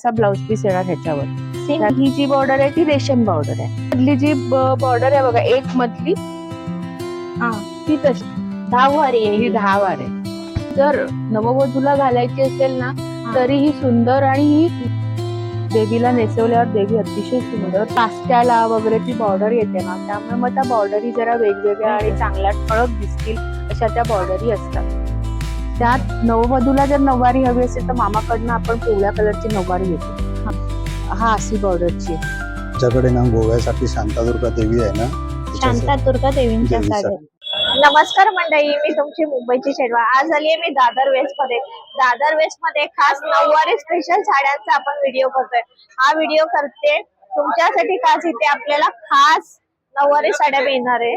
असा blouse piece येणार ह्याच्यावर. ही जी बॉर्डर आहे ती रेशम बॉर्डर आहे. मधली जी बॉर्डर आहे बघा एक मधली हा. ती तशी. दहावारी आहे. ही ही. दहा वार आहे. जर नववधूला घालायची असेल ना. तरी ही सुंदर आणि ही देवीला नेसवल्यावर देवी अतिशय सुंदर. काष्ट्याला वगैरे ती बॉर्डर येते ना. त्यामुळे मग त्या बॉर्डरी जरा वेगवेगळ्या आणि चांगल्या ठळक दिसतील अशा त्या बॉर्डरी असतात. त्यात नववधूला जर नऊवारी हवी असेल तर मामाकडनं आपण पिवळ्या कलरची नऊवारी येते हा अशी बॉर्डरची आहे. आमच्याकडे ना गोव्यासाठी शांतादुर्गा देवी आहे ना शांतादुर्गा देवींच्या. साड्या नमस्कार मंडळी मी तुमची मुंबईची शेडवा. आज आली आहे मी दादर वेस्टमध्ये दादर वेस्टमध्ये खास नऊवारी स्पेशल साड्यांचा आपण व्हिडिओ करतोय. हा व्हिडिओ करते. तुमच्यासाठी खास इथे आपल्याला खास नऊवारी साड्या मिळणार आहे.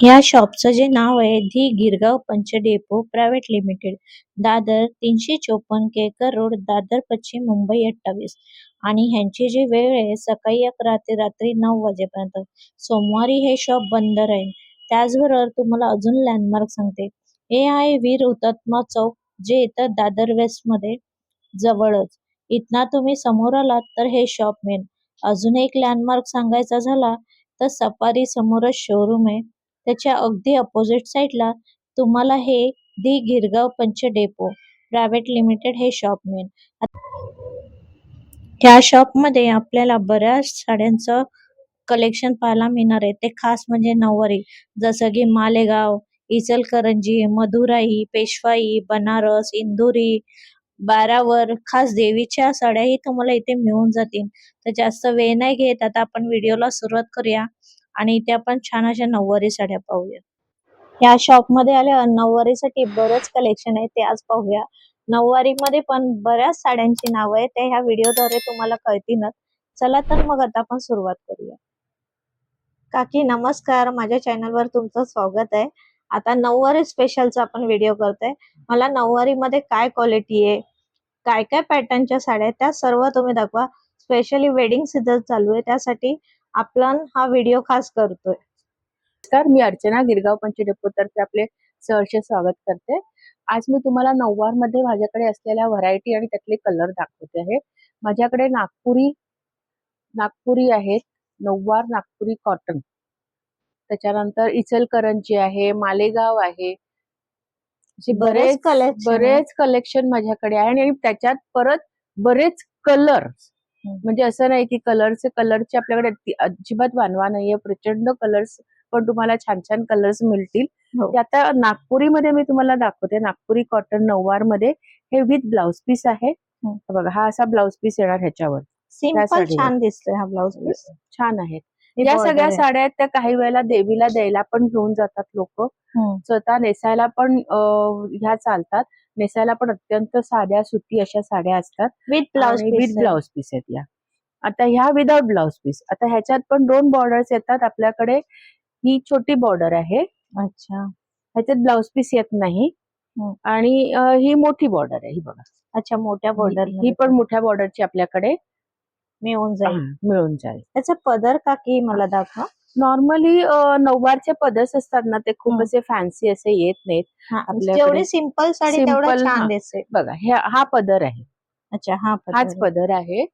या शॉपचं जे नाव आहे धी Girgaon Panch depot private limited Dadar तीनशे चोपन्न केकर रोड दादर पश्चिम मुंबई अठ्ठावीस. आणि ह्यांची जी वेळ आहे सकाळी अकरा ते रात्री नऊ वाजेपर्यंत. सोमवारी हे शॉप बंद राहील. त्याचबरोबर तुम्हाला अजून लँडमार्क सांगते. हे आहे वीर हुतात्मा चौक जे येतं दादर वेस्टमध्ये जवळच. इथना तुम्ही समोर आलात तर हे शॉप मिळेल अजून एक लँडमार्क सांगायचा झाला तर सफारी समोरच शोरूम आहे. त्याच्या अगदी अपोजिट साईडला तुम्हाला हे the Girgaon Panch depot private limited हे शॉप मिळेल. त्या शॉपमध्ये आपल्याला बऱ्याच साड्यांचं कलेक्शन पाहायला मिळणार आहे. ते खास म्हणजे नऊवारी जसं की मालेगाव इचलकरंजी मधुराई पेशवाई बनारस इंदुरी बारावर खास देवीच्या साड्याही तुम्हाला इथे मिळून जातील. तर जास्त वेळ नाही घेत आता आपण व्हिडिओला सुरुवात करूया. आणि इथे आपण छान अशा नऊवारी साड्या पाहूया. या शॉपमध्ये आल्या नऊवारीसाठी बरंच कलेक्शन आहे ते आज पाहूया. नऊवारी मध्ये पण बऱ्याच साड्यांची नावं आहेत ते ह्या व्हिडिओद्वारे तुम्हाला कळतीलच. चला तर मग आता आपण सुरुवात करूया. काकी नमस्कार. माझ्या चॅनलवर तुमचं स्वागत आहे. आता नऊवारी स्पेशलचा आपण व्हिडिओ करतोय. मला नऊवारी मध्ये काय क्वालिटी आहे काय काय पॅटर्नच्या साड्या आहेत त्या सर्व तुम्ही दाखवा. स्पेशली वेडिंग सीझन चालू आहे त्यासाठी आपण हा व्हिडिओ खास करतोय. नमस्कार मी अर्चना गिरगाव पंच डेपो तर्फे आपले सहर्ष स्वागत करते. आज मी तुम्हाला नऊवारमध्ये माझ्याकडे असलेल्या व्हरायटी आणि त्यातले कलर दाखवते आहे. माझ्याकडे नागपुरी नागपुरी आहेत नऊवार नागपुरी कॉटन त्याच्यानंतर इचलकरंजी आहे मालेगाव आहे. असे बरेच आहे. बरेच कलेक्शन माझ्याकडे आहे आणि त्याच्यात परत बरेच कलर. म्हणजे असं नाही की कलरचे कलरचे आपल्याकडे अजिबात वानवा नाहीये प्रचंड कलर्स पण तुम्हाला छान छान कलर्स मिळतील. हो. ते आता नागपुरीमध्ये मी तुम्हाला दाखवते. नागपुरी कॉटन नऊवारमध्ये हे विथ ब्लाउज पीस आहे. बघा हा असा ब्लाउज पीस येणार ह्याच्यावर. सिंपल. छान दिसतोय हा ब्लाउज पीस. छान आहेत या सगळ्या साड्या आहेत त्या काही वेळेला देवीला द्यायला पण घेऊन जातात लोक. स्वतः नेसायला पण ह्या चालतात. नेसायला पण अत्यंत साध्या सुती अशा साड्या असतात. With blouse with blouse piece आहेत या. आता ह्या विदाउट ब्लाउज पीस आता ह्याच्यात पण दोन बॉर्डर्स येतात. आपल्याकडे ही छोटी बॉर्डर आहे. अच्छा. ह्याच्यात ब्लाउज पीस येत नाही. हम्म. आणि ही मोठी बॉर्डर आहे. ही बघा. अच्छा मोठ्या बॉर्डर ही ही पण मोठ्या बॉर्डरची आपल्याकडे मिळून जाईल. मिळून जाईल. त्याचा पदर काकी मला दाखवा. नॉर्मली नऊवारचे पदर्स असतात ना ते खूप. असे फॅन्सी असे येत नाहीत. हा, जेवढी सिंपल साडी तेवढं छान हा. दिसते बघा हे पदर आहे. अच्छा हा हाच पदर पदर आहे.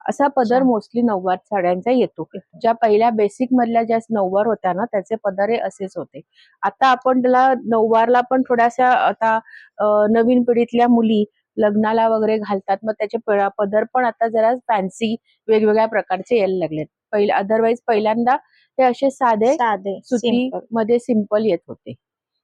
असा पदर. मोस्टली नऊवार साड्यांचा येतो. ज्या पहिल्या बेसिक मधल्या ज्या नऊवार होत्या ना त्याचे पदर हे असेच होते. आता आपण त्याला नऊवारला पण थोड्याशा आता नवीन पिढीतल्या मुली लग्नाला वगैरे घालतात. मग त्याचे पदर पण आता जरा फॅन्सी वेगवेगळ्या प्रकारचे यायला लागलेत. पहिले अदरवाईज पहिल्यांदा ते असे साधे साधे सुती. मध्ये सिंपल येत होते.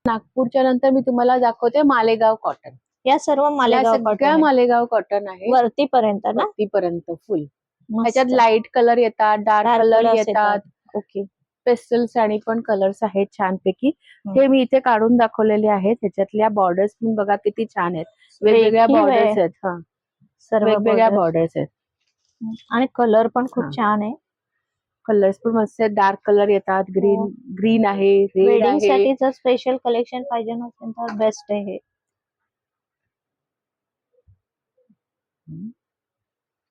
नागपूरच्या नंतर मी तुम्हाला दाखवते मालेगाव कॉटन या सर्व मालेगाव सगळ्या. मालेगाव कॉटन आहे. वरती पर्यंत ना? वरतीपर्यंत फुल मस्त. ह्याच्यात लाइट कलर येतात डार्क कलर येतात. ओके पेस्टल्स आणि पण कलर्स आहेत छानपैकी. हे. मी इथे काढून दाखवलेले आहेत. ह्याच्यातल्या बॉर्डर्स पण बघा किती छान आहेत. वेगवेगळ्या. बॉर्डर्स आहेत हा. सर्व वेगवेगळ्या. बॉर्डर्स आहेत. आणि कलर पण खूप. छान आहे. कलर्स पण मस्त आहेत. डार्क कलर येतात. ग्रीन हो. ग्रीन आहे. रेडसाठी जर स्पेशल कलेक्शन पाहिजे नसेल तर बेस्ट आहे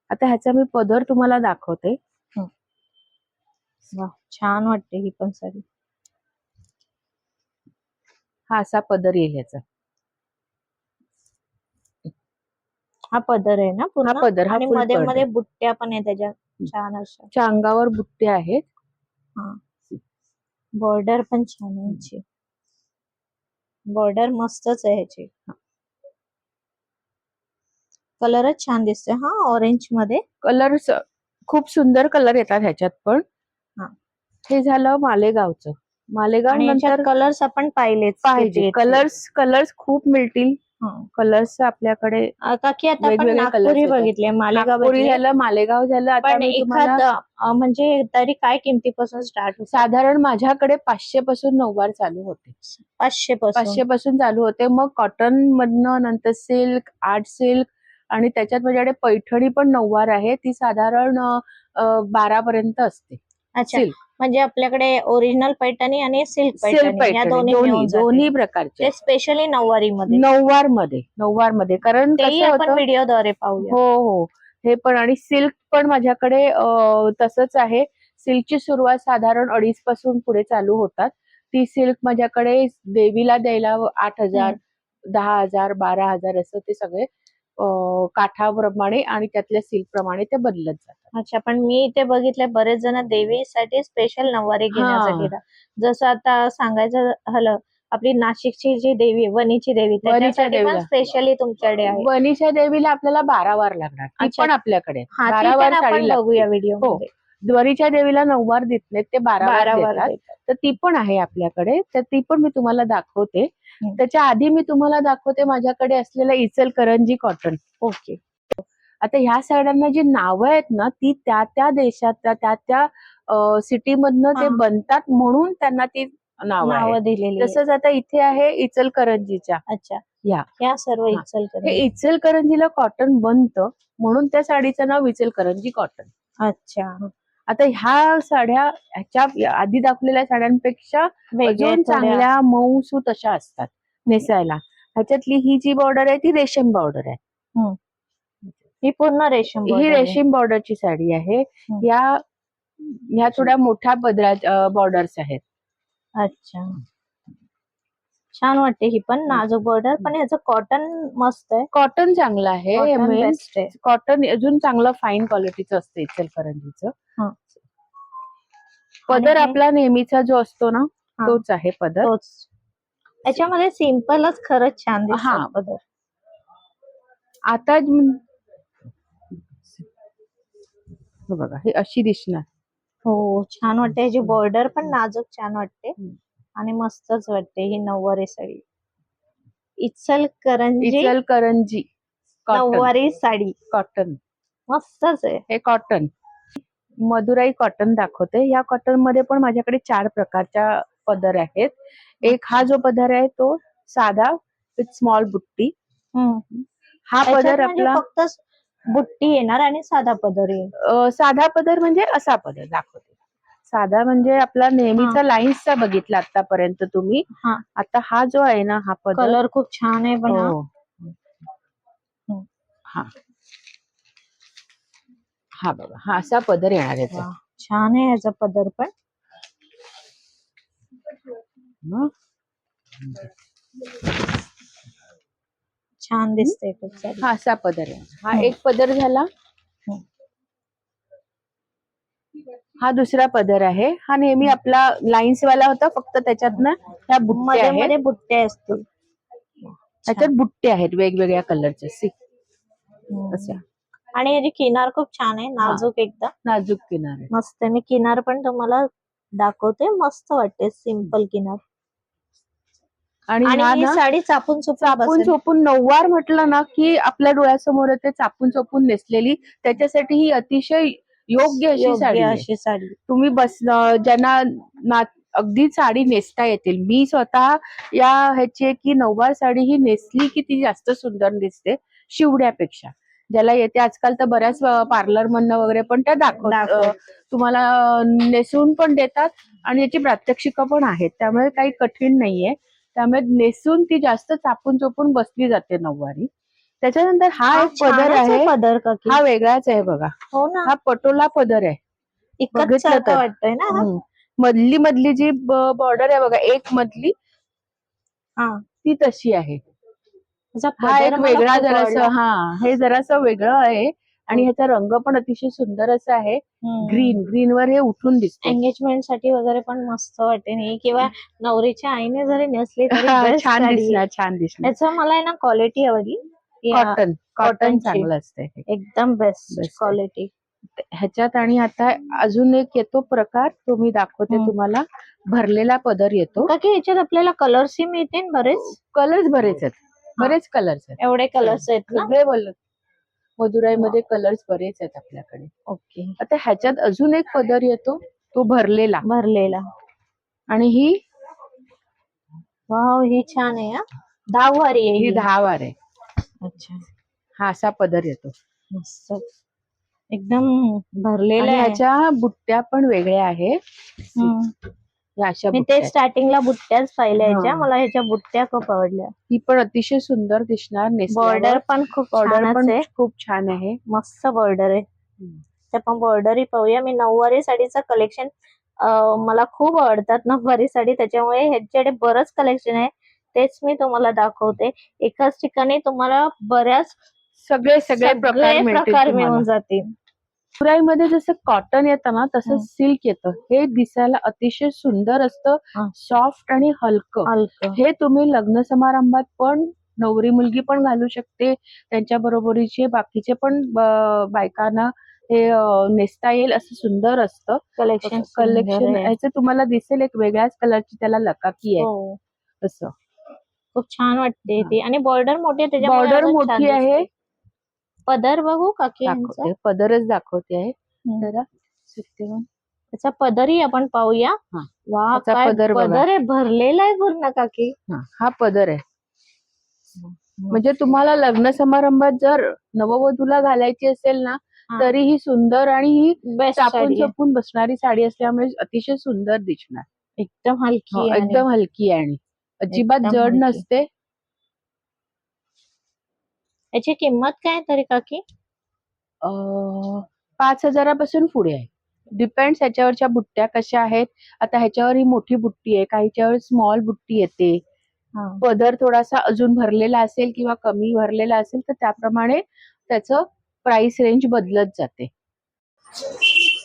आता ह्याचा मी पदर तुम्हाला दाखवते. वा, छान वाटते ही पण साडी. हा असा पदर येईल ह्याचा हा पदर आहे ना पूर्ण? पदर हा आणि full मध्ये पदर. मध्ये बुट्ट्या पण आहे त्याच्या छान अशा. च्या अंगावर बुट्टे आहेत बॉर्डर पण छान आहे ह्याची बॉर्डर मस्तच आहे ह्याची कलरच छान दिसतोय. हा ऑरेंजमध्ये. कलर खूप सुंदर कलर येतात ह्याच्यात पण. हा. हे झालं मालेगावचं मालेगाव आणि नंतर कलर्स आपण पाहिलेच पाहिजे. कलर्स कलर्स खूप मिळतील हा. कलर्स आपल्याकडे अ, काकी आता आपण वेगवेगळे colours नागपुरी येतात. बघितले मालेगाव नागपुरी बघितले. झालं मालेगाव झालं आता पण मी तुम्हाला एखाद अ, म्हणजे तरी काय किमतीपासून स्टार्ट साधारण माझ्याकडे पाचशे पासून नऊवार चालू होते पाचशे पासून पाचशे पासून चालू होते मग कॉटन मधनं नंतर सिल्क आर्ट सिल्क आणि त्याच्यात माझ्याकडे पैठणी पण नऊवार आहे ती साधारण बारा पर्यंत असते अच्छा. सिल्क म्हणजे आपल्याकडे ओरिजिनल पैठणी आणि सिल्क सिल्क पैठणी. या पैठणी दोन्ही दोन्ही मिळून जातील. दोन्ही प्रकारचे. ते स्पेशली नऊवारी मध्ये नऊवारमध्ये नऊवारमध्ये कारण तेही कसं आपण होतं व्हिडिओद्वारे पाहूया. हो हो. हे पण आणि सिल्क पण माझ्याकडे अं, तसंच आहे. सिल्कची सुरुवात साधारण अडीच पासून पुढे चालू होतात. ती सिल्क माझ्याकडे देवीला द्यायला आठ हजार दहा हजार बारा हजार असं ते सगळे काठाप्रमाणे आणि त्यातल्या सिल्क प्रमाणे ते बदलत जातात अच्छा पण मी इथे बघितले बरेच जण देवीसाठी स्पेशल नऊवारी घेण्यासाठी. जसं आता सांगायचं झालं आपली नाशिकची जी देवी आहे, वणीची देवी त्याच्यासाठी. स्पेशली तुमच्याकडे आहे वणीच्या देवीला आपल्याला बारा वार लागणार. पण आपल्याकडे हा बारा वार साडी बघूया लागते व्हिडिओ हो. वरीच्या देवीला नऊवार देत नाहीत ते बारा बारा वार. तर ती पण आहे आपल्याकडे तर ती पण मी तुम्हाला दाखवते. त्याच्या आधी मी तुम्हाला दाखवते माझ्याकडे असलेलं इचलकरंजी कॉटन ओके आता ह्या साड्यांना जी नावं आहेत ना ती त्या त्या देशात त्या त्या त्या सिटी मधनं ते. बनतात म्हणून त्यांना ती नाव दिलेली. तसंच आता इथे आहे इचलकरंजीच्या अच्छा. या. या सर्व हा. इचल हे इचलकरंजीला कॉटन बनतं म्हणून त्या साडीचं नाव इचलकरंजी कॉटन अच्छा. आता ह्या साड्या ह्याच्या आधी दाखवलेल्या साड्यांपेक्षा वेगळ्या अजून. चांगल्या मऊसूत अशा असतात नेसायला ह्याच्यातली ही जी बॉर्डर आहे ती रेशीम बॉर्डर आहे ही पूर्ण रेशीम ही. रेशीम बॉर्डरची साडी आहे. या ह्या थोड्या मोठ्या पदरा बॉर्डर्स आहेत अच्छा छान वाटते ही पण नाजूक बॉर्डर. पण ह्याचं कॉटन मस्त आहे. कॉटन चांगलं आहे Cotton मेन best आहे. कॉटन अजून चांगलं फाईन क्वालिटीचं असतं इचलकरंजीचं. हा. पदर आणि आपला नेहमीचा जो असतो ना हा. तोच आहे पदर. तोच. याच्यामध्ये सिम्पलच खरंच छान हा. दिसतो पदर. आता ज- हे बघा हे अशी दिसणार. हो छान वाटते. ह्याची बॉर्डर पण नाजूक छान वाटते. हम्म. आणि मस्तच वाटते ही नऊवारी साडी. इचल करंजी इचलकरंजी कॉटन नऊवारी साडी. कॉटन मस्तच आहे. हे कॉटन मदुराई कॉटन दाखवते. या कॉटनमध्ये पण माझ्याकडे चार प्रकारच्या पदर आहेत. एक हा जो पदर आहे तो साधा विथ स्मॉल बुट्टी. हा पदर म्हणजे आपला फक्त बुट्टी येणार आणि साधा पदर येईल. अ, साधा पदर म्हणजे असा पदर दाखवते. साधा म्हणजे आपला नेहमीचा लाईन्सचा बघितला आतापर्यंत तुम्ही हा. आता हा जो आहे ना हा पदर कलर खूप छान आहे पण हा. हो. हा हा बघा हा असा पदर येणार आहे वा, छान आहे ह्याचा पदर पण हं. छान दिसते खूप सारी हा असा पदर आहे हा हम्म. एक पदर झाला हम्म. हा दुसरा पदर आहे. हा नेहमी आपला लाईन्स वाला होता फक्त त्याच्यात ना ह्या बुट्टे मध्ये आहेत. मध्ये बुट्टे असतील. त्याच्यात बुट्टे आहेत वेगवेगळ्या कलरचे. सी. अशा आणि याची किनार खूप छान आहे नाजूक एकदम नाजूक किनारे मस्त आहे. मी किनार पण तुम्हाला दाखवते. मस्त वाटते सिंपल किनार. आणि आणि हा ही ना साडी चापून चुपून चापून बसेल. चोपून नऊवार म्हटलं ना की आपल्या डोळ्यासमोर येते चापून चोपून नेसलेली. त्याच्यासाठी ही अतिशय योग्य अशी योग्य साडी आहे. अशी साडी. तुम्ही बस अं, ज्यांना ना अगदी साडी नेसता येतील. मी स्वतः या ह्याची आहे की नऊवार साडी ही नेसली की ती जास्त सुंदर दिसते शिवण्यापेक्षा. ज्याला येते आजकाल तर बऱ्याच पार्लर मधनं वगैरे पण त्या दाखव. अं, तुम्हाला अं, नेसून पण देतात आणि याची प्रात्यक्षिक पण आहेत. त्यामुळे काही कठीण नाहीये. त्यामुळे नेसून ती जास्त चापून चोपून बसली जाते नऊवारी. त्याच्यानंतर हा एक पदर आहे पदर हा वेगळाच आहे बघा. हो ना. हा पटोला पदर आहे. बघितलं तर. वाटतंय ना. मधली मधली जी बॉर्डर आहे बघा एक मधली हा. ती तशी आहे. हा एक वेगळा जरासं. हा हे जरासं वेगळं आहे आणि ह्याचा रंग पण अतिशय सुंदर असा आहे. ग्रीन ग्रीन वर हे उठून दिसते एंगेजमेंटसाठी वगैरे पण मस्त वाटते. नाही किंवा नवरीच्या आईने जरी नेसली छान. दिसणार छान दिसणार. याचं मला ना क्वालिटी आवडली. Cotton cotton. चांगलं असते हे. एकदम बेस्ट. क्वालिटी ह्याच्यात आणि आता अजून एक येतो प्रकार तो मी दाखवते. तुम्हाला. भरलेला पदर येतो. का की याच्यात आपल्याला कलर्स ही मिळते ना बरेच? कलर्स बरेच आहेत. बरेच कलर्स आहेत. एवढे कलर्स आहेत ना? सगळे बोल मदुराईमध्ये कलर्स बरेच आहेत आपल्याकडे. ओके. आता ह्याच्यात अजून एक पदर येतो. तो भरलेला. भरलेला. आणि ही वाव ही छान आहे हा. दहावारी आहे ही ही. दहा वार आहे. अच्छा. हा असा पदर येतो. मस्त. एकदम भरलेला आणि आहे. ह्याच्या बुट्ट्या पण वेगळ्या आहेत. हम्म. या अशा मी बुट्ट्या ते आहेत. स्टार्टिंगला बुट्ट्याच पाहिल्या ह्याच्या हा. मला ह्याच्या बुट्ट्या खूप आवडल्या. ही पण अतिशय सुंदर दिसणार बॉर्डर पण खूप बॉर्डर छानच पण आहे. खूप छान आहे. मस्त बॉर्डर आहे. हम्म. ते पण बॉर्डरही पाहूया. मी नऊवारी साडीचं कलेक्शन मला खूप आवडतात नऊवारी साडी. त्याच्यामुळे ह्याच्याकडे बरंच कलेक्शन आहे. तेच मी तुम्हाला दाखवते. एकाच ठिकाणी तुम्हाला बऱ्याच सगळे सगळे प्रकार. मिळून जातील. मध्ये जसं कॉटन येतं ना तसं. सिल्क येतं. हे दिसायला अतिशय सुंदर असतं. सॉफ्ट आणि हलकं. हे तुम्ही लग्न समारंभात पण नवरी मुलगी पण घालू शकते. त्यांच्या बरोबरीचे बाकीचे पण बायकांना हे नेसता येईल असं सुंदर असतं. कलेक्शन कलेक्शन याचं तुम्हाला दिसेल एक वेगळ्याच कलरची त्याला लकाकी आहे. हो. असं. खूप छान वाटते. ती आणि बॉर्डर मोठी आहे बॉर्डर मोठी आहे. पदर बघू काकी यांचा दाखवते पदरच दाखवते आहे. जरा. त्याचा पदरही आपण पाहूया हा. वा त्याचा काय पदर आहे भरलेला आहे पूर्ण काकी हा हा पदर आहे म्हणजे तुम्हाला लग्न समारंभात जर नववधूला घालायची असेल ना. तरी ही सुंदर आणि ही बेस्ट चापून बसणारी साडी असल्यामुळे अतिशय सुंदर दिसणार एकदम हलकी हो, एकदम हलकी आहे आणि अजिबात जड हलकी. नसते. याची किंमत काय तरी काकी? अं, पाच हजारापासून पुढे आहे. डिपेंड्स ह्याच्यावरच्या बुट्ट्या कशा आहेत. आता ह्याच्यावर ही मोठी बुट्टी आहे. काहीच्यावर स्मॉल बुट्टी येते. हा. पदर थोडासा अजून भरलेला असेल किंवा कमी भरलेला असेल तर त्याप्रमाणे त्याचं प्राइस रेंज बदलत जाते.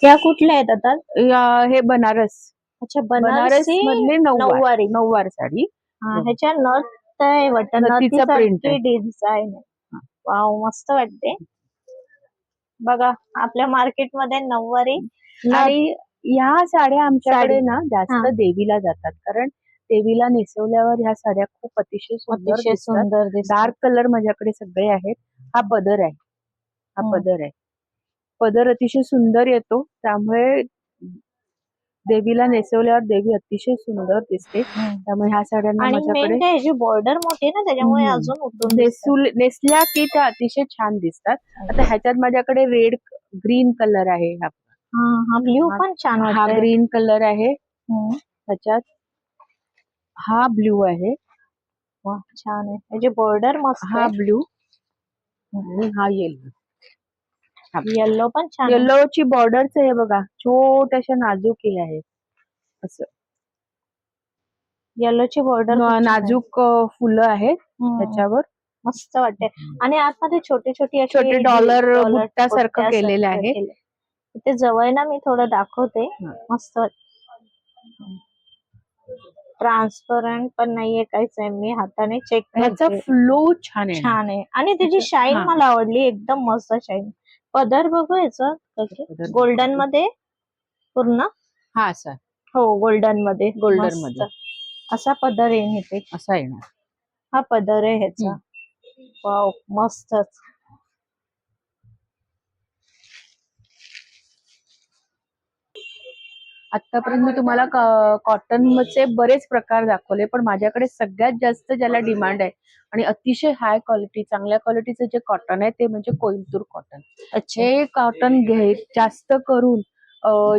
या कुठल्या आहेत आता? या- हे बनारस. अच्छा बनारस बनारसी मधले नऊवार. नऊवारी. नऊवार साडी. ह्याच्या नथ आहे वाटतं नथीचा print आहे. डिझाईन आहे. वाव मस्त वाटते. बघा आपल्या मार्केटमध्ये नऊवारी आणि ह्या साड्या आमच्याकडे साडी. ना जास्त हा. देवीला जातात. कारण देवीला नेसवल्यावर ह्या साड्या खूप अतिशय सुंदर अतिशय दिसतात. सुंदर डार्क कलर माझ्याकडे सगळे आहेत. हा पदर आहे. हा हम्म. पदर आहे. पदर अतिशय सुंदर येतो. त्यामुळे देवीला नेसवल्यावर देवी अतिशय सुंदर दिसते. त्यामुळे ह्या साड्यांना माझ्याकडे बॉर्डर मोठी आहे ना त्याच्यामुळे. अजून उठून नेसल्या की त्या अतिशय छान दिसतात. आता ह्याच्यात माझ्याकडे रेड ग्रीन कलर आहे हा. ब्ल्यू पण छान हा ग्रीन कलर आहे. ह्याच्यात हा ब्ल्यू आहे. वा, छान आहे. त्याची बॉर्डर मस्त हा ब्ल्यू आणि हा येलो येल्लो पण छान आहे. येल्लोची बॉर्डरच हे बघा छोट्याशा नाजूक हे आहे असं. येल्लोची बॉर्डर न- नाजूक फुलं आहेत त्याच्यावर. मस्त वाटते आणि आतमध्ये छोटी छोटी छोटे डॉलर बुट्ट्यासारखं केलेलं आहे. इथे जवळ ना मी थोडं दाखवते. मस्त ट्रान्सपरंट पण नाहीये काहीच आहे. मी हाताने चेक फ्लो छान आहे छान आहे. आणि त्याची शाईन. मला आवडली. एकदम मस्त शाईन पदर बघू याचं. गोल्डनमध्ये? पूर्ण? हा असा हो गोल्डनमध्ये. मस्त. मध्ये. असा पदर आहे इथे असा येणार हा पदर आहे ह्याचा. वाव मस्तच. आतापर्यंत मी तुम्हाला कॉटनचे बरेच प्रकार दाखवले पण माझ्याकडे सगळ्यात जास्त ज्याला डिमांड आहे आणि अतिशय हाय क्वालिटी चांगल्या क्वालिटीचं जे कॉटन आहे ते म्हणजे कोइंबतूर कॉटन. अच्छा. हे कॉटन घे जास्त करून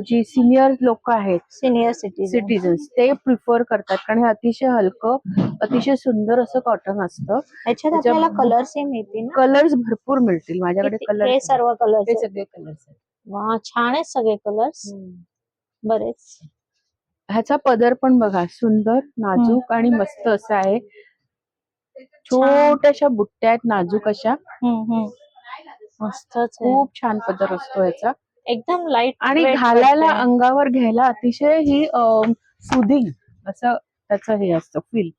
जी सिनियर लोक आहेत सिनियर सिटीजन सिटीजन्स ते प्रिफर करतात कारण हे अतिशय हलकं अतिशय सुंदर असं कॉटन असतं. आपल्याला कलर्स ही मिळतील कलर्स भरपूर मिळतील माझ्याकडे कलर हे सर्व कलर्स सगळे कलर्स आहेत. वा छान आहेत सगळे कलर्स बरेच. ह्याचा पदर पण बघा सुंदर नाजूक आणि मस्त असा आहे. छोट्याशा बुट्ट्या आहेत नाजूक अशा. मस्तच खूप छान पदर असतो याचा एकदम लाइट आणि घालायला अंगावर घ्यायला अतिशय ही सुदिंग असं त्याचं हे असतं फील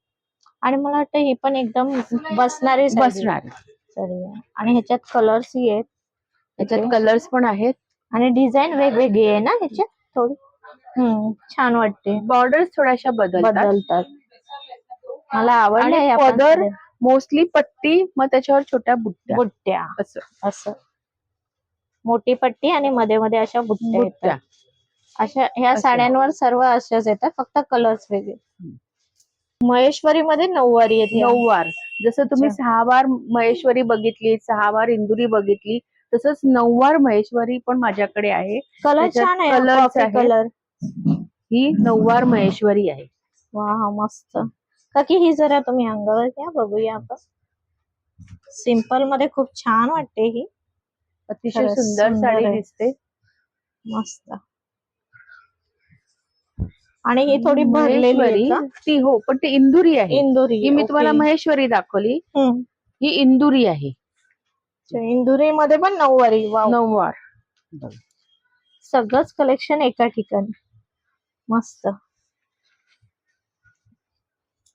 आणि मला वाटतं ही पण एकदम बसणारी. बसणार. आणि ह्याच्यात कलर्स ही आहेत. याच्यात कलर्स पण आहेत. आणि डिझाईन वेगवेगळी आहे ना ह्याच्यात? थोडी. हम्म. छान वाटते. बॉर्डर्स थोड्याशा बदलतात. बदलतात. मला आवडलं आणि हे आपण पदर. मोस्टली पट्टी मग त्याच्यावर छोट्या बुट्ट्या. बुट्ट्या. असं. असं. मोठी पट्टी आणि मध्ये मध्ये अशा बुट्ट्या बुट्ट्या. येतात अशा ह्या असं. साड्यांवर सर्व अशाच येतात फक्त कलर्स वेगळे. महेश्वरी मध्ये नऊवारी येते. नऊवार. जसं तुम्ही अच्छा. सहा वार महेश्वरी बघितली सहा वार इंदुरी बघितली तसंच नऊवार महेश्वरी पण माझ्याकडे आहे. कलर त्याच्यात छान आहे colours कॉफी आहेत. कलर ही नऊवार महेश्वरी आहे. वा मस्त. काकी ही जरा तुम्ही अंगावर घ्या बघूया आपण. सिंपलमध्ये खूप छान वाटते ही. अतिशय खरंच सुंदर सुंदर साडी आहे. दिसते. मस्त. आणि ही थोडी भरलेली आहे महेश्वरी का? ती हो पण ती इंदुरी आहे. इंदुरी ही मी तुम्हाला. महेश्वरी दाखवली. ही इंदुरी आहे. इंदुरी मध्ये पण नऊवारी नऊवार. सगळंच कलेक्शन एका ठिकाणी. मस्त.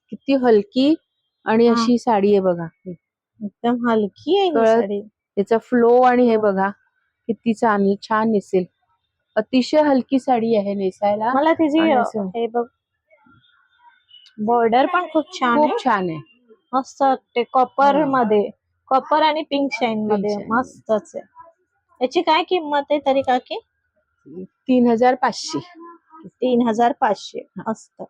किती हलकी आणि हा. अशी साडी आहे बघा. एकदम हलकी आहे ही कळत- साडी. त्याचा फ्लो आणि हे बघा किती छान छान दिसेल. अतिशय हलकी साडी आहे नेसायला. मला आणि असं. हे बघ बॉर्डर पण खूप छान आहे. खूप छान आहे. मस्त वाटते. कॉपर हम्म. मध्ये. कॉपर आणि पिंक शाईन मध्ये. shine. मस्तच आहे. याची काय किंमत आहे तरी काकी? तीन हजार पाचशे. तीन हजार पाचशे मस्त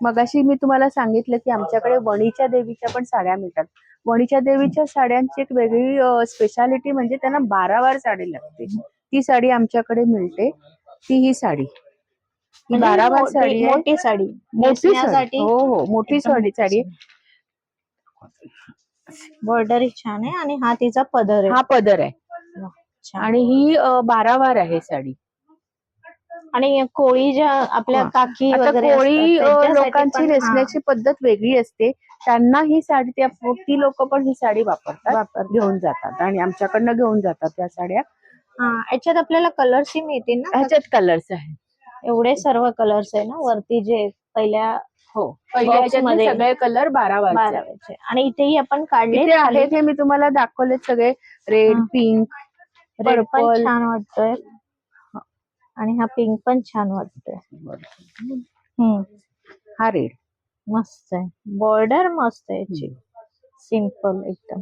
मगाशी मी तुम्हाला सांगितलं की आमच्याकडे वणीच्या देवीच्या पण साड्या मिळतात. वणीच्या देवीच्या साड्यांची एक वेगळी स्पेशालिटी म्हणजे त्यांना बारा वार साडी लागते. ती साडी आमच्याकडे मिळते. ती ही साडी. ही बारा वार मोठी- साडी मोठी साडी. मोठी साडी. हो हो मोठी साडी साडी. बॉर्डर छान आहे आणि हा तिचा पदर आहे. हा पदर आहे. आणि ही अ, बारा वार आहे साडी. आणि कोळी ज्या आपल्या. काकी आता वगैरे कोळी असतात, अ, त्यांच्यासाठी लोकांची पण, हा, नेसण्याची पद्धत वेगळी असते. त्यांना ही साडी त्या ती लोक पण ही साडी वापरतात. घेऊन जातात आणि आमच्याकडनं घेऊन जातात त्या साड्या. हा याच्यात आपल्याला कलर्स ही मिळतील ना? ह्याच्यात कलर्स आहेत. एवढे सर्व कलर्स आहे ना? वरती जे पहिल्या हो. पहिल्या Box ह्याच्यातले मध्ये. सगळे कलर बारा. बाराव्याचे. आणि इथेही आपण काढले इथे आहेत हे मी तुम्हाला दाखवले सगळे. रेड हा. पिंक रेड पण पर्पल छान वाटतोय. आणि हा पिंक पण छान वाटतोय. हम्म. हा रेड मस्त आहे. बॉर्डर मस्त आहे याची. सिंपल एकदम.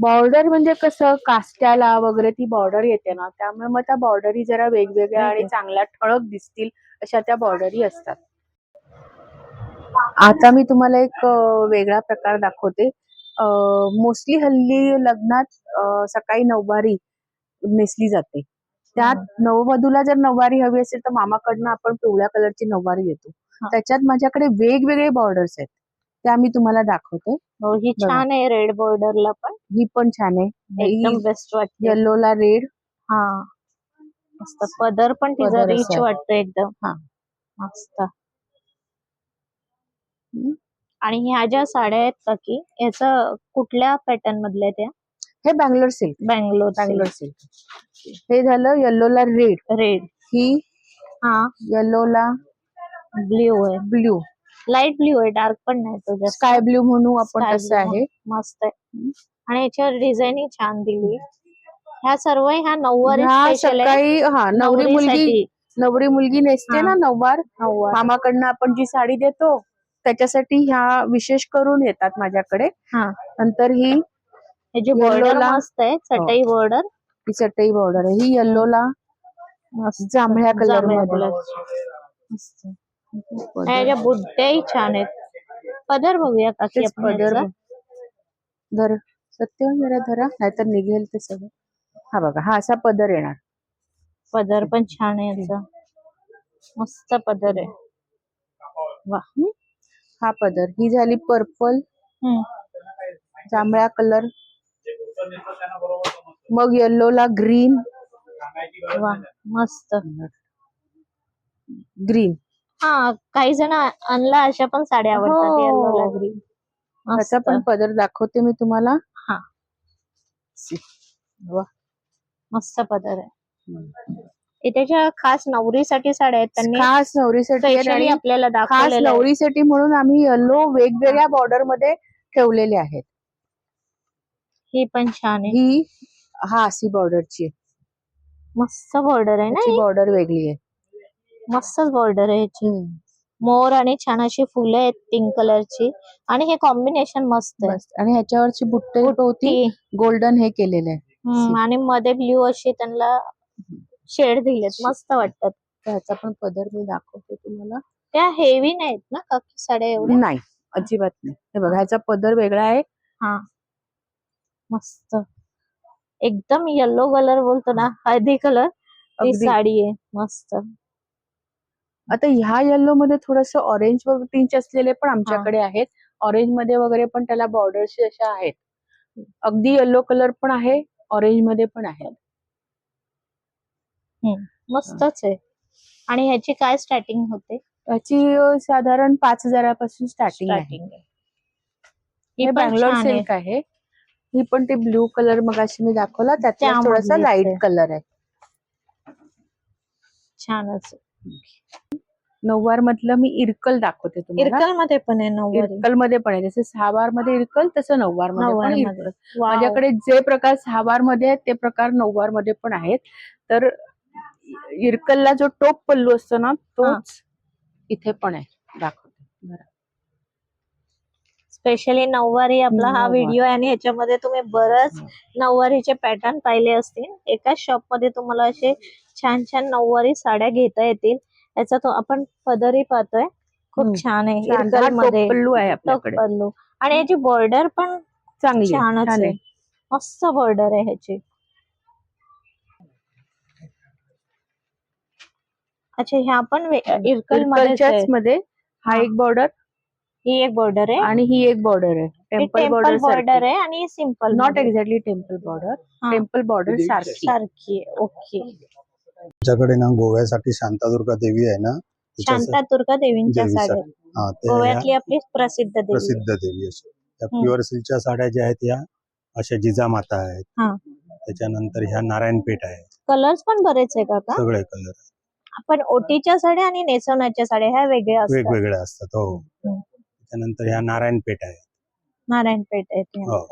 बॉर्डर म्हणजे कसं कास्ट्याला वगैरे ती बॉर्डर येते ना त्यामुळे मग त्या बॉर्डरी जरा वेगवेगळ्या आणि. चांगल्या ठळक दिसतील अशा त्या बॉर्डरी असतात. आता मी तुम्हाला एक वेगळा प्रकार दाखवते. मोस्टली हल्ली लग्नात सकाळी नऊवारी नेसली जाते. त्यात नववधूला जर नऊवारी हवी असेल तर मामाकडनं आपण पिवळ्या कलरची नऊवारी घेतो. त्याच्यात माझ्याकडे वेगवेगळे बॉर्डर्स आहेत. त्या मी तुम्हाला दाखवते. हो ही. छान आहे रेड बॉर्डरला पण. ही पण छान आहे. एकदम बेस्ट वाटते. येल्लोला रेड हा. मस्त. पदर पण तिचा रिच. वाटतो एकदम. हा. मस्त. आणि ह्या ज्या साड्या आहेत का की याचं कुठल्या पॅटर्न मधल्या त्या हे बँगलोर सिल्क. बँगलोर बँगलोर सिल्क. हे झालं येल्लोला रेड रेड ही हा. येल्लोला ब्ल्यू आहे. ब्ल्यू लाइट ब्ल्यू आहे डार्क पण नाही तो जास्त. स्काय ब्ल्यू म्हणू आपण Sky blue. आहे. मस्त आहे. आणि याच्यावर डिझाईन छान दिली. ह्या सर्व ह्या नऊवारी ह्या स्पेशल आहे सकाळी हा नवरी मुलगी नवरीसाठी. नवरी मुलगी नेसते हा. ना नऊवार. नऊवार. मामाकडनं आपण जी साडी देतो त्याच्यासाठी ह्या विशेष करून येतात माझ्याकडे. हा. नंतर ही हे Yellow ला- मस्त आहे चटई बॉर्डर ही चटई बॉर्डर आहे. ही येल्लोला जांभळ्या कलरमध्ये. मस्त. याच्या बुट्ट्याही छान आहेत. पदर बघूया काकी तेच आपण पदर याचा. धर. सत्य जरा धरा. नाहीतर निघेल ते सगळं. हा बघा हा असा पदर येणार. पदर पण छान आहे याचा. मस्त पदर आहे. वा. हा पदर. ही झाली पर्पल हम्म. जांभळ्या कलर मग येल्लोला ग्रीन वा मस्त ग्रीन हा काही जण आणला अशा पण साड्या आवडतात हो. yellow ला. त्याचा मस्त पण पदर दाखवते मी तुम्हाला हा. वा. मस्त पदर आहे इथेच्या खास नवरीसाठी साड्या आहेत त्यांनी खास नवरीसाठी आहेत स्पेशली आणि आपल्याला खास. नवरीसाठी म्हणून आम्ही येलो वेगवेगळ्या बॉर्डरमध्ये ठेवलेले आहेत ही पण छान आहे ही हा अशी बॉर्डरची मस्त बॉर्डर आहे ना ही? बॉर्डर वेगळी आहे. मस्तच बॉर्डर आहे ह्याची मोर आणि छान अशी फुलं आहेत पिंक कलरची आणि हे कॉम्बिनेशन मस्त आहे. आणि ह्याच्यावरची बुट्टे होती ती, गोल्डन हे केलेलं आहे हम्म, आणि मध्ये ब्ल्यू अशी त्यांना शेड दिलेत. मस्त वाटतात. त्याचा पण पदर मी दाखवते तुम्हाला. त्या हेवी नाहीत ना काकी? साड्या एवढ्या? नाही अजिबात नाही. हे बघा ह्याचा पदर वेगळा आहे. मस्त. एकदम येल्लो कलर बोलतो ना हळदी कलर ती अगदी. साडी आहे मस्त. आता ह्या येल्लो मध्ये थोडस ऑरेंज टिंच असलेले पण आमच्याकडे आहेत. ऑरेंजमध्ये वगैरे पण त्याला बॉर्डर्स अशा आहेत. अगदी येल्लो कलर पण आहे ऑरेंजमध्ये पण आहे मस्तच आहे. आणि ह्याची काय स्टार्टिंग होते? त्याची अं, साधारण पाच हजारापासून स्टार्टिंग आहे. स्टार्टिंग हे बँगलोर. सिल्क आहे. ही पण ते ब्लू कलर मगाशी मी दाखवला त्यामधलीच थोडासा आहे. लाइट कलर आहे छानच. नऊवार मधलं मी इरकल दाखवते तुम्हाला इरकलमध्ये पण आहे नऊवारी इरकलमध्ये पण आहे जसं सहावारमध्ये इरकल तसं नऊवारमध्ये पण. इरकल. माझ्याकडे जे प्रकार सहावारमध्ये आहेत ते प्रकार नऊवारमध्ये पण आहेत तर इरकलला जो टोप पल्लू असतो ना तोच इथे पण आहे दाखवते जरा. स्पेशली नऊवारी आपला हा. व्हिडिओ आहे आणि ह्याच्यामध्ये तुम्ही बरंच नऊवारीचे पॅटर्न पाहिले असतील. एकाच शॉपमध्ये तुम्हाला असे छान छान नऊवारी साड्या घेता येतील. याचा तो आपण पदरही पाहतोय. खूप. छान आहे. मध्ये. पल्लू आहे पल्लू आणि याची बॉर्डर पण चांगली छानच छान आहे. मस्त बॉर्डर आहे ह्याची. अच्छा ह्या पण इरकलमध्ये हा. एक बॉर्डर ही एक बॉर्डर आहे. आणि ही एक बॉर्डर आहे. टेम्पल बॉर्डर बॉर्डर आहे आणि simple not exactly temple border. Temple border सारखी. सारखी ओके आमच्याकडे ना गोव्यासाठी शांतादुर्गा देवी आहे ना? तिच्या शांता दुर्गा देवींच्या. साड्या. गोव्यातली आपली प्रसिद्ध देवी. प्रसिद्ध देवी अशी. त्या. प्युअर सिल्कच्या साड्या ज्या आहेत या अशा जिजामाता आहेत. हा. त्याच्यानंतर ह्या नारायणपेठ आहे. कलर्स पण बरेच आहे काका. सगळे कलर आपण ओटीच्या साड्या आणि नेसवण्याच्या साड्या ह्या वेगळ्या असतात. वेगवेगळे असतात. हो. त्याच्यानंतर ह्या नारायणपेठ आहे नारायणपेठ आहेत ह्या. हो.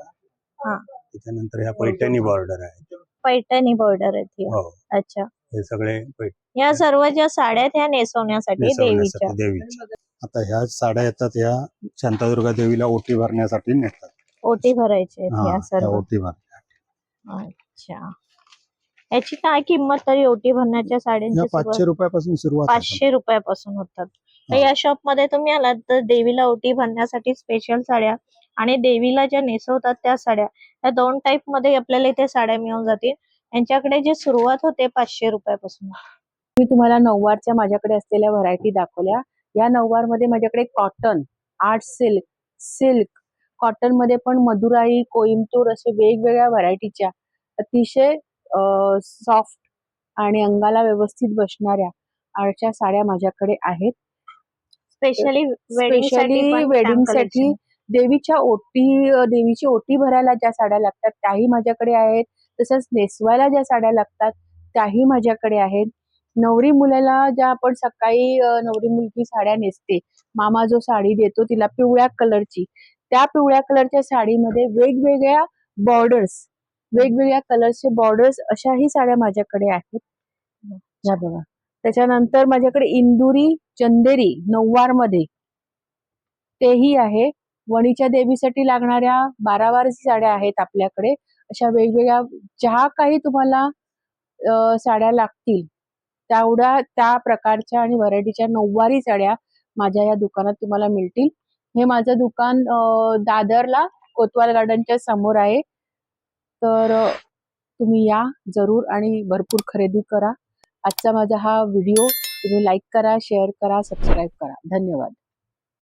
हा. त्याच्यानंतर ह्या पैठणी बॉर्डर आहे. पैठणी बॉर्डर आहेत. हो. अच्छा. हे सगळे पैठ या सर्व ज्या साड्या आहेत ह्या नेसवण्यासाठी देवीच्या. नेसवण्यासाठी आता ह्या साड्या येतात ह्या शांतादुर्गा देवीला ओटी भरण्यासाठी नेतात. ओटी भरायची आहेत हा ह्या ह्या सर्व. ओटी भर अच्छा. याची काय किंमत तरी ओटी भरण्याच्या या साड्यांची सुरुवात? पाचशे रुपयापासून सुरुवात आहे. पाचशे रुपयापासून होतात. तर. या शॉपमध्ये तुम्ही आलात तर देवीला ओटी भरण्यासाठी स्पेशल साड्या आणि देवीला ज्या नेसवतात त्या साड्या या दोन टाईपमध्ये आपल्याला इथे साड्या मिळून जातील. यांच्याकडे जी सुरुवात होते पाचशे रुपयापासून. मी तुम्हाला नऊवारच्या माझ्याकडे असलेल्या व्हरायटी दाखवल्या. या नऊवारमध्ये माझ्याकडे कॉटन आर्ट सिल्क सिल्क कॉटनमध्ये पण मधुराई कोइंबतूर असे वेगवेगळ्या व्हरायटीच्या अतिशय सॉफ्ट आणि अंगाला व्यवस्थित बसणाऱ्या अशा साड्या माझ्याकडे आहेत. स्पेशली वेडिंग स्पेशली वेडिंगसाठी देवीच्या ओटी देवीची ओटी भरायला ज्या साड्या लागतात त्याही माझ्याकडे आहेत. तसंच नेसवायला ज्या साड्या लागतात त्याही माझ्याकडे आहेत. नवरी मुलाला ज्या आपण सकाळी नवरी मुलगी साड्या नेसते मामा जो साडी देतो तिला पिवळ्या कलरची. त्या पिवळ्या कलरच्या साडीमध्ये वेगवेगळ्या बॉर्डर्स वेगवेगळ्या कलरचे बॉर्डर्स अशाही साड्या माझ्याकडे आहेत. या बघा. त्याच्यानंतर माझ्याकडे इंदुरी चंदेरी नऊवारमध्ये तेही आहे. वणीच्या देवीसाठी लागणाऱ्या बारावारसी साड्या आहेत आपल्याकडे. अशा वेगवेगळ्या ज्या काही तुम्हाला साड्या लागतील तेवढ्या त्या प्रकारच्या आणि व्हरायटीच्या नऊवारी साड्या माझ्या या दुकानात तुम्हाला मिळतील. हे माझं दुकान दादरला कोतवाल गार्डनच्या समोर आहे. तर तुम्ही या जरूर आणि भरपूर खरेदी करा. आजचा माझा हा व्हिडिओ तुम्ही लाईक करा शेअर करा सबस्क्राईब करा. धन्यवाद.